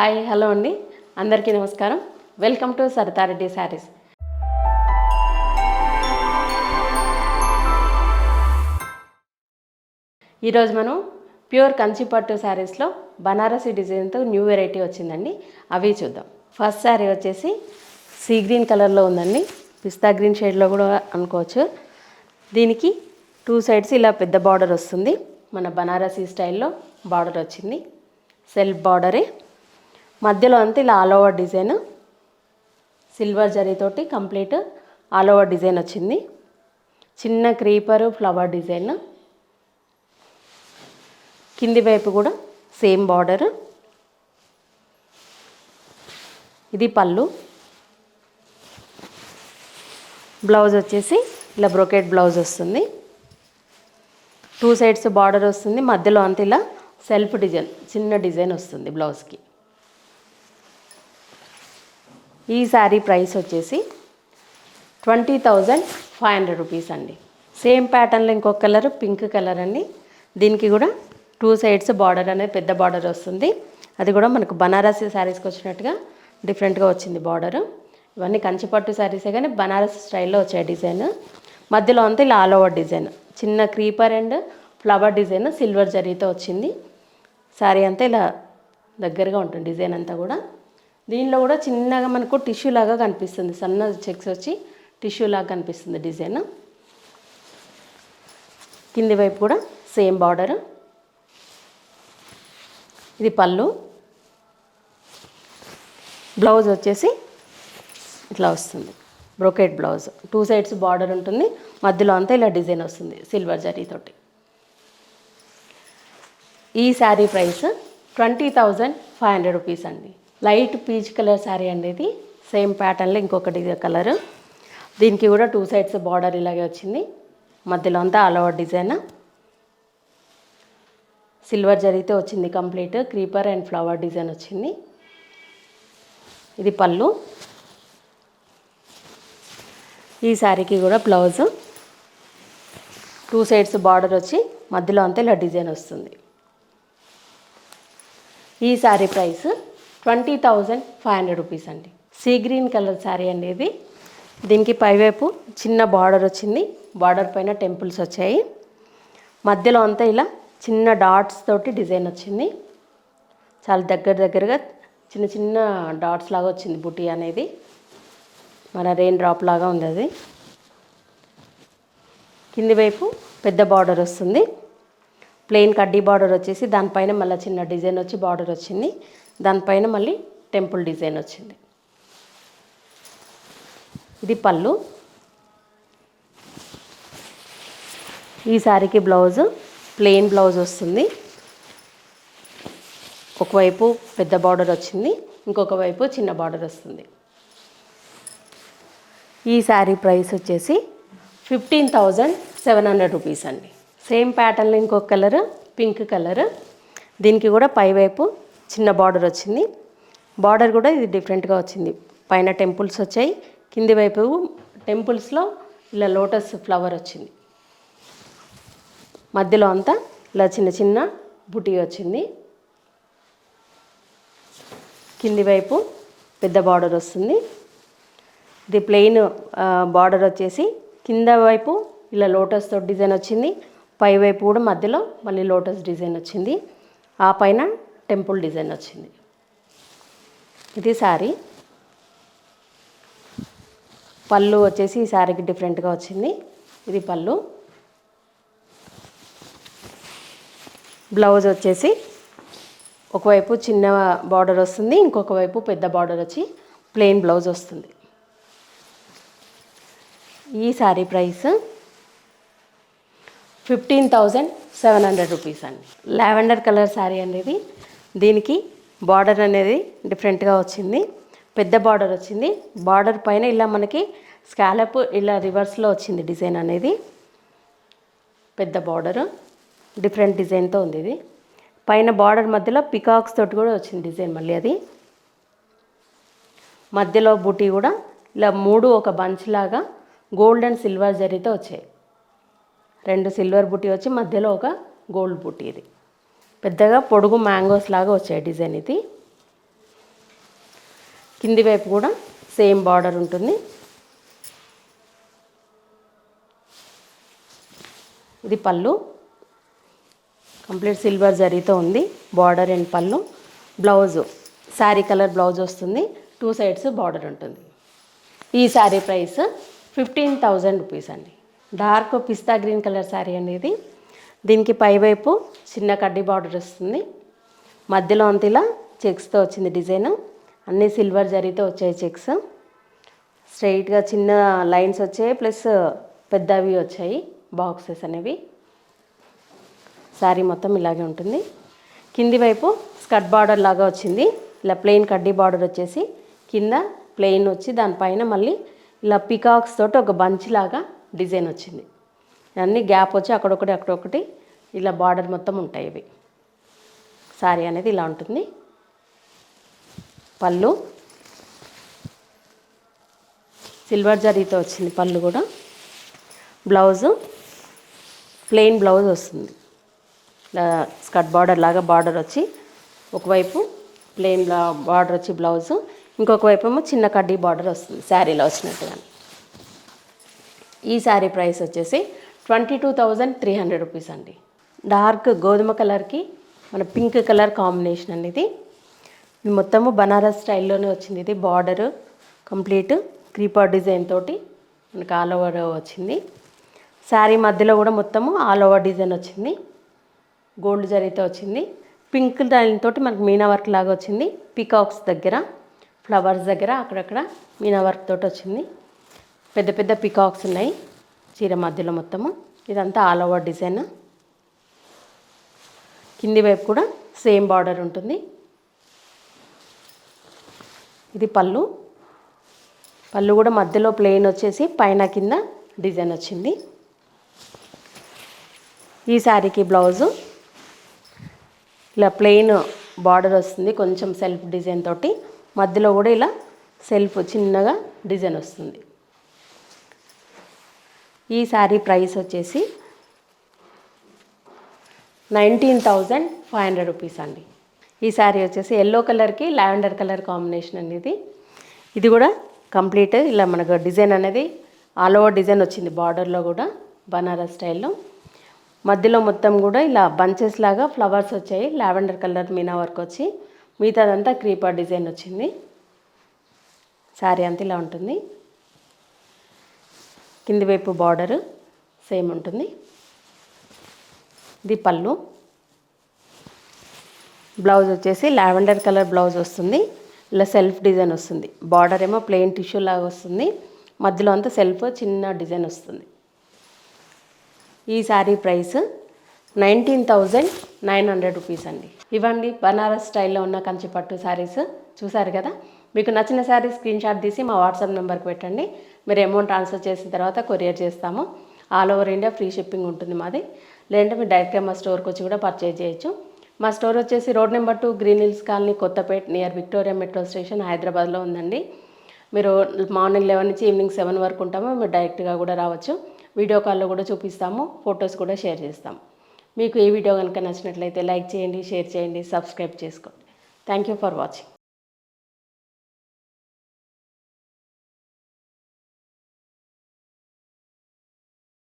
Hi hello అండి. అందరికీ నమస్కారం. Welcome to Saritha Reddy saris. ఈరోజు మనం ప్యూర్ కంచి పట్టు శారీస్లో బనారసి డిజైన్తో న్యూ వెరైటీ వచ్చిందండి. అవి చూద్దాం. ఫస్ట్ శారీ వచ్చేసి సీ గ్రీన్ కలర్లో ఉందండి. పిస్తా గ్రీన్ షేడ్లో కూడా అనుకోవచ్చు. దీనికి టూ సైడ్స్ ఇలా పెద్ద బార్డర్ వస్తుంది. మన బనారసీ స్టైల్లో బార్డర్ వచ్చింది. సెల్ఫ్ బార్డరే. మధ్యలో అంతా ఇలా ఆల్ ఓవర్ డిజైన్ సిల్వర్ జరీతోటి కంప్లీట్ ఆల్ ఓవర్ డిజైన్ వచ్చింది. చిన్న క్రీపరు ఫ్లవర్ డిజైన్ కింది వైపు కూడా సేమ్ బార్డర్ ఇది పళ్ళు. బ్లౌజ్ వచ్చేసి ఇలా బ్రొకెట్ బ్లౌజ్ వస్తుంది. టూ సైడ్స్ బార్డర్ వస్తుంది. మధ్యలో అంత ఇలా సెల్ఫ్ డిజైన్ చిన్న డిజైన్ వస్తుంది బ్లౌజ్కి ఈ శారీ ప్రైస్ వచ్చేసి twenty thousand five hundred rupees అండి. సేమ్ ప్యాటర్న్లో ఇంకొక కలర్ పింక్ కలర్ అండి. దీనికి కూడా టూ సైడ్స్ బార్డర్ అనేది పెద్ద బార్డర్ వస్తుంది. అది కూడా మనకు బనారసి శారీస్కి వచ్చినట్టుగా డిఫరెంట్గా వచ్చింది బార్డర్. ఇవన్నీ కంచిపట్టు శారీసే కానీ బనారస్ స్టైల్లో వచ్చాయి డిజైన్. మధ్యలో అంతా ఇలా ఆల్ ఓవర్ డిజైన్. చిన్న creeper and flower design silver జరీతో వచ్చింది. శారీ అంతా ఇలా దగ్గరగా ఉంటుంది డిజైన్ అంతా కూడా. దీనిలో కూడా చిన్నగా మనకు టిష్యూ లాగా కనిపిస్తుంది. సన్న చెక్స్ వచ్చి టిష్యూ లాగా కనిపిస్తుంది డిజైన్. కింది వైపు కూడా సేమ్ బార్డర్. ఇది పళ్ళు. బ్లౌజ్ వచ్చేసి ఇట్లా వస్తుంది. Brocade blouse. Two sides border ఉంటుంది. మధ్యలో అంతా ఇలా డిజైన్ వస్తుంది సిల్వర్ జరీతోటి ఈ saree price twenty thousand five hundred rupees అండి. లైట్ పీచ్ కలర్ శారీ అండి ఇది. సేమ్ ప్యాటర్న్లో ఇంకొకటి కలర్. దీనికి కూడా టూ సైడ్స్ బార్డర్ ఇలాగే వచ్చింది. మధ్యలో అంతా అలవర్ డిజైన్. సిల్వర్ జరిగితే వచ్చింది complete. Creeper and flower design వచ్చింది. ఇది పళ్ళు. ఈ శారీకి కూడా బ్లౌజ్. టూ సైడ్స్ బార్డర్ వచ్చి మధ్యలో అంతా ఇలా డిజైన్ వస్తుంది. ఈ saree price twenty thousand five hundred rupees అండి. సీ గ్రీన్ కలర్ శారీ అండి ఇది దీనికి పైవైపు చిన్న బార్డర్ వచ్చింది. బార్డర్ పైన టెంపుల్స్ వచ్చాయి. మధ్యలో అంతా ఇలా చిన్న డాట్స్ తోటి డిజైన్ వచ్చింది. చాలా దగ్గర దగ్గరగా చిన్న చిన్న డాట్స్ లాగా వచ్చింది బుటీ అనేది. మన రెయిన్ డ్రాప్ లాగా ఉంది అది. కింది వైపు పెద్ద బార్డర్ వస్తుంది. ప్లెయిన్ కడ్డీ బార్డర్ వచ్చేసి దానిపైన మళ్ళీ చిన్న డిజైన్ వచ్చి బార్డర్ వచ్చింది. దానిపైన మళ్ళీ టెంపుల్ డిజైన్ వచ్చింది. ఇది పళ్ళు. ఈ శారీకి బ్లౌజ్ ప్లెయిన్ బ్లౌజ్ వస్తుంది. ఒకవైపు పెద్ద బార్డర్ వచ్చింది ఇంకొక వైపు చిన్న బార్డర్ వస్తుంది. ఈ శారీ ప్రైస్ వచ్చేసి fifteen thousand seven hundred rupees అండి. సేమ్ ప్యాటర్న్లో ఇంకొక కలర్ పింక్ కలర్. దీనికి కూడా పైవైపు చిన్న బార్డర్ వచ్చింది. బార్డర్ కూడా ఇది డిఫరెంట్గా వచ్చింది. పైన టెంపుల్స్ వచ్చాయి. కింది వైపు టెంపుల్స్లో ఇలా లోటస్ ఫ్లవర్ వచ్చింది. మధ్యలో అంతా ఇలా చిన్న చిన్న బుటీ వచ్చింది. కింది వైపు పెద్ద బార్డర్ వస్తుంది. ఇది ప్లెయిన్ బార్డర్ వచ్చేసి కింద వైపు ఇలా లోటస్తో డిజైన్ వచ్చింది. పై వైపు కూడా మధ్యలో మళ్ళీ లోటస్ డిజైన్ వచ్చింది. ఆ పైన టెంపుల్ డిజైన్ వచ్చింది. ఇది శారీ పళ్ళు వచ్చేసి ఈ శారీకి డిఫరెంట్గా వచ్చింది. ఇది పళ్ళు. బ్లౌజ్ వచ్చేసి ఒకవైపు చిన్న బార్డర్ వస్తుంది ఇంకొక వైపు పెద్ద బార్డర్ వచ్చి ప్లెయిన్ బ్లౌజ్ వస్తుంది. ఈ saree price fifteen thousand seven hundred rupees అండి. లావెండర్ కలర్ శారీ అనేది దీనికి బార్డర్ అనేది డిఫరెంట్గా వచ్చింది. పెద్ద బార్డర్ వచ్చింది. బార్డర్ పైన ఇలా మనకి స్కాలప్ ఇలా రివర్స్లో వచ్చింది డిజైన్ అనేది. పెద్ద బార్డర్. డిఫరెంట్ డిజైన్తో ఉంది ఇది. పైన బార్డర్ మధ్యలో పికాక్స్ తోటి కూడా వచ్చింది డిజైన్ మళ్ళీ అది. మధ్యలో బూటీ కూడా ఇలా మూడు ఒక బంచ్ లాగా గోల్డ్ అండ్ సిల్వర్ జరీతో వచ్చాయి. రెండు సిల్వర్ బుటీ వచ్చి మధ్యలో ఒక గోల్డ్ బూటీ ఇది. పెద్దగా పొడుగు మ్యాంగోస్ లాగా వచ్చాయి డిజైన్ ఇది. కింది వైపు కూడా సేమ్ బార్డర్ ఉంటుంది. ఇది పళ్ళు. కంప్లీట్ సిల్వర్ జరీతో ఉంది. బార్డర్ అండ్ పళ్ళు. బ్లౌజు. శారీ కలర్ బ్లౌజ్ వస్తుంది. టూ సైడ్స్ బార్డర్ ఉంటుంది. ఈ saree price fifteen thousand rupees అండి. Dark pista green colour saree అనేది దీనికి పైవైపు చిన్న కడ్డీ బార్డర్ వస్తుంది. మధ్యలో అంత ఇలా చెక్స్తో వచ్చింది డిజైన్. అన్నీ సిల్వర్ జరీతో వచ్చాయి చెక్స్. స్ట్రైట్గా చిన్న లైన్స్ వచ్చాయి ప్లస్ పెద్దవి వచ్చాయి బాక్సెస్ అనేవి. శారీ మొత్తం ఇలాగే ఉంటుంది. కింది వైపు స్కర్ట్ బార్డర్ లాగా వచ్చింది. ఇలా ప్లెయిన్ కడ్డీ బార్డర్ వచ్చేసి కింద ప్లెయిన్ వచ్చి దానిపైన మళ్ళీ ఇలా పికాక్స్ తోటి ఒక బంచ్ లాగా డిజైన్ వచ్చింది. అన్నీ గ్యాప్ వచ్చి అక్కడొకటి అక్కడొకటి ఇలా బార్డర్ మొత్తం ఉంటాయి ఇవి. శారీ అనేది ఇలా ఉంటుంది. పళ్ళు. సిల్వర్ జరీతో వచ్చింది పళ్ళు కూడా. బ్లౌజు. ప్లెయిన్ బ్లౌజ్ వస్తుంది. ఇలా స్కర్ట్ బార్డర్ లాగా బార్డర్ వచ్చి ఒకవైపు ప్లెయిన్ బార్డర్ వచ్చి బ్లౌజు. ఇంకొక వైపు ఏమో చిన్న కడ్డీ బార్డర్ వస్తుంది శారీలో వచ్చినట్టుగా ఈ శారీ ప్రైస్ వచ్చేసి twenty two thousand three hundred rupees అండి. డార్క్ గోధుమ కలర్కి మన పింక్ కలర్ కాంబినేషన్ అండి ఇది. ఇది మొత్తము బనారస్ స్టైల్లోనే వచ్చింది ఇది. బార్డర్ కంప్లీట్ క్రీపర్ డిజైన్ తోటి మనకు ఆల్ ఓవర్ వచ్చింది. శారీ మధ్యలో కూడా మొత్తము ఆల్ ఓవర్ డిజైన్ వచ్చింది. గోల్డ్ జరీతో వచ్చింది. పింక్ దానితో మనకు మీనా వర్క్ లాగా వచ్చింది. పీకాక్స్ దగ్గర ఫ్లవర్స్ దగ్గర అక్కడక్కడ మీనా వర్క్ తోటి వచ్చింది. పెద్ద పెద్ద పీకాక్స్ ఉన్నాయి. చీర మధ్యలో మొత్తము. ఇదంతా ఆల్ ఓవర్ డిజైన్ కింది వైపు కూడా సేమ్ బార్డర్ ఉంటుంది. ఇది పళ్ళు. పళ్ళు కూడా మధ్యలో ప్లెయిన్ వచ్చేసి పైన కింద డిజైన్ వచ్చింది. ఈ శారీకి బ్లౌజు ఇలా ప్లెయిన్ బార్డర్ వస్తుంది కొంచెం సెల్ఫ్ డిజైన్ తోటి. మధ్యలో కూడా ఇలా సెల్ఫ్ చిన్నగా డిజైన్ వస్తుంది. ఈ శారీ ప్రైస్ వచ్చేసి nineteen thousand five hundred rupees అండి. ఈ శారీ వచ్చేసి ఎల్లో కలర్కి లావెండర్ కలర్ కాంబినేషన్ అండి ఇది ఇది కూడా కంప్లీట్ ఇలా మనకు డిజైన్ అనేది ఆల్ ఓవర్ డిజైన్ వచ్చింది బార్డర్లో కూడా బనారస్ స్టైల్లో. మధ్యలో మొత్తం కూడా ఇలా బంచెస్ లాగా ఫ్లవర్స్ వచ్చాయి లావెండర్ కలర్ మీనా వర్క్ వచ్చి మిగతాదంతా క్రీపర్ డిజైన్ వచ్చింది. శారీ అంతా ఇలా ఉంటుంది. కింది వైపు బార్డర్ సేమ్ ఉంటుంది. ఇది పళ్ళు. బ్లౌజ్ వచ్చేసి లావెండర్ కలర్ బ్లౌజ్ వస్తుంది. ఇలా సెల్ఫ్ డిజైన్ వస్తుంది. బార్డర్ ఏమో ప్లెయిన్ టిష్యూ లాగా వస్తుంది. మధ్యలో అంతా సెల్ఫ్ చిన్న డిజైన్ వస్తుంది. ఈ saree price nineteen thousand nine hundred rupees అండి. ఇవ్వండి బనారస్ స్టైల్లో ఉన్న కంచిపట్టు శారీస్. చూసారు కదా? మీకు నచ్చిన శారీ స్క్రీన్ షాట్ తీసి మా వాట్సాప్ నెంబర్కి పెట్టండి. మీరు అమౌంట్ ట్రాన్స్ఫర్ చేసిన తర్వాత కొరియర్ చేస్తాము. All over India free shipping ఉంటుంది మాది. లేదంటే మీరు డైరెక్ట్గా మా స్టోర్కి వచ్చి కూడా పర్చేజ్ చేయొచ్చు. మా స్టోర్ వచ్చేసి road number two Green Hills Colony Kothapet near Victoria metro station హైదరాబాద్లో ఉందండి. మీరు మార్నింగ్ లెవెన్ నుంచి ఈవినింగ్ సెవెన్ వరకు ఉంటాము. మీరు డైరెక్ట్గా కూడా రావచ్చు. వీడియో కాల్లో కూడా చూపిస్తాము. ఫొటోస్ కూడా షేర్ చేస్తాము. మీకు ఈ వీడియో కనుక నచ్చినట్లయితే లైక్ చేయండి షేర్ చేయండి సబ్స్క్రైబ్ చేసుకోండి. Thank you for watching